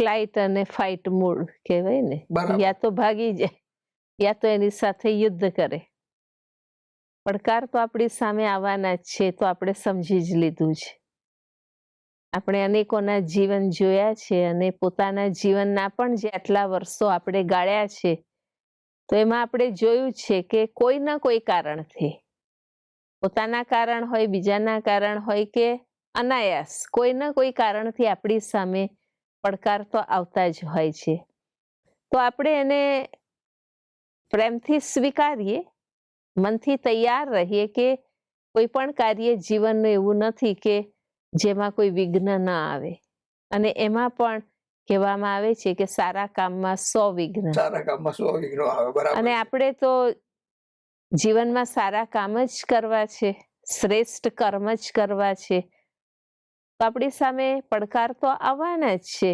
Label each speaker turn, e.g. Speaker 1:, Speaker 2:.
Speaker 1: Flight અને fight મૂળ કહેવાય ને? યા તો ભાગી જાય યા તો એની સાથે યુદ્ધ કરે. પડકાર તો આપણી સામે આવવાના જ છે તો આપણે સમજી જ લીધું છે. આપણે અનેકોના જીવન જોયા છે અને પોતાના જીવનના પણ જે આટલા વર્ષો આપણે ગાળ્યા છે તો એમાં આપણે જોયું છે કે કોઈ ના કોઈ કારણથી પોતાના કારણ હોય બીજાના કારણ હોય કે અનાયાસ કોઈ ના કોઈ કારણથી આપણી સામે પડકાર તો આવતા જ હોય છે. તો આપણે એને પ્રેમથી સ્વીકારીએ મનથી તૈયાર રહીએ કે કોઈ પણ કાર્ય જીવનનું એવું નથી કે જેમાં કોઈ વિઘ્ન ન આવે. અને એમાં પણ કહેવામાં આવે છે કે સારા કામમાં સો વિઘ્ન.
Speaker 2: સારા કામમાં સો વિઘ્નો આવે બરાબર
Speaker 1: અને આપણે તો જીવનમાં સારા કામ જ કરવા છે શ્રેષ્ઠ કર્મ જ કરવા છે. તો આપણી સામે પડકાર તો આવવાના જ છે.